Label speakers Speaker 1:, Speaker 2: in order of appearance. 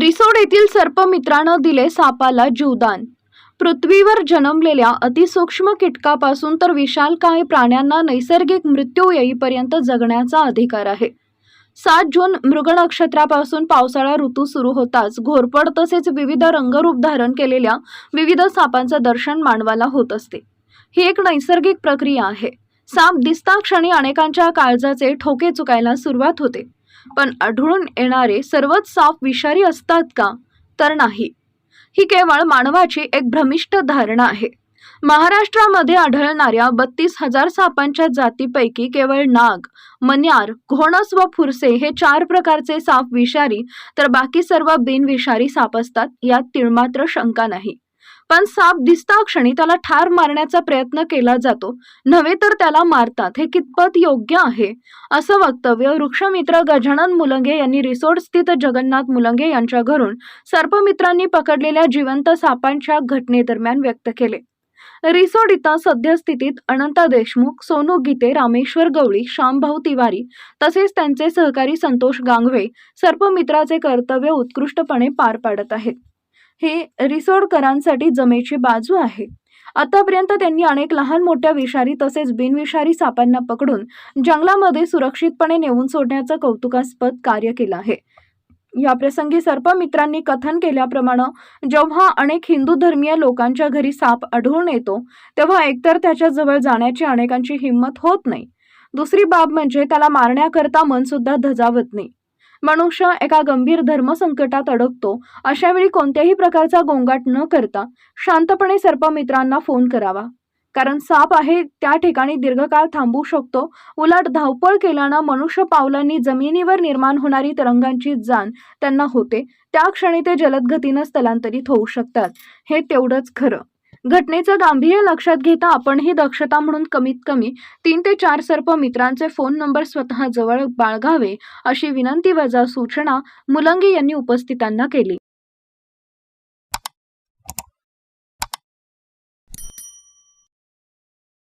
Speaker 1: रिसोड येथील सर्पमित्रानं दिले सापाला जीवदान. पृथ्वीवर जन्मलेल्या अतिसूक्ष्म कीटकापासून तर विशालकाय प्राण्यांना नैसर्गिक मृत्यू येईपर्यंत जगण्याचा अधिकार आहे. सात जून मृग नक्षत्रापासून पावसाळा ऋतू सुरू होताच घोरपड तसेच विविध रंगरूप धारण केलेल्या विविध सापांचं दर्शन मानवाला होत असते. ही एक नैसर्गिक प्रक्रिया आहे. साप दिसता क्षणी अनेकांच्या काळजाचे ठोके चुकायला सुरुवात होते. पण आढळून येणारे सर्वच साप विषारी असतात का? तर नाही. ही केवळ मानवाची एक भ्रमिष्ट धारणा आहे. महाराष्ट्रामध्ये आढळणाऱ्या बत्तीस हजार सापांच्या जातीपैकी केवळ नाग मन्यार घोणस व फुरसे हे चार प्रकारचे साप विषारी तर बाकी सर्व बिनविषारी साप असतात यात तिळमात्र शंका नाही. पण साप दिसता क्षणी त्याला ठार मारण्याचा प्रयत्न केला जातो. नव्हे तर त्याला मारतात. हे कितपत योग्य आहे? असं वक्तव्य वृक्षमित्र गजानन मुलंगे यांनी रिसोर्ट स्थित जगन्नाथ मुलंगे यांच्या घरून सर्पमित्रांनी पकडलेल्या जिवंत सापांच्या घटनेदरम्यान व्यक्त केले. रिसोड इथं सद्यस्थितीत अनंता देशमुख सोनू गीते रामेश्वर गवळी श्यामभाऊ तिवारी तसेच त्यांचे सहकारी संतोष गांगवे सर्पमित्राचे कर्तव्य उत्कृष्टपणे पार पाडत आहेत. हे रिसोडकरांसाठी जमेची बाजू आहे. आतापर्यंत त्यांनी अनेक लहान मोठ्या विषारी तसेच बिनविषारी सापांना पकडून जंगलामध्ये सुरक्षितपणे नेऊन सोडण्याचं कौतुकास्पद कार्य केलं आहे. या प्रसंगी सर्पमित्रांनी कथन केल्याप्रमाणे जेव्हा अनेक हिंदू धर्मीय लोकांच्या घरी साप आढळून येतो तेव्हा एकतर त्याच्याजवळ जाण्याची अनेकांची हिंमत होत नाही. दुसरी बाब म्हणजे त्याला मारण्याकरता मन सुद्धा धजावत नाही. मनुष्य एका गंभीर धर्मसंकटात अडकतो अशा वेळी कोणत्याही प्रकारचा गोंगाट न करता शांतपणे सर्पमित्रांना फोन करावा. कारण साप आहे त्या ठिकाणी दीर्घकाळ थांबू शकतो. उलट धावपळ केल्यानं मनुष्य पावलांनी जमिनीवर निर्माण होणारी तरंगांची जाण त्यांना होते. त्या क्षणी ते जलदगतीनं स्थलांतरित होऊ शकतात. हे तेवढंच खरं. घटनेचं गांभीर्य लक्षात घेता आपण ही दक्षता म्हणून कमीत कमी तीन ते चार सर्प मित्रांचे फोन नंबर स्वतः जवळ बाळगावे अशी विनंती वजा सूचना मुलंगी यांनी उपस्थितांना केली.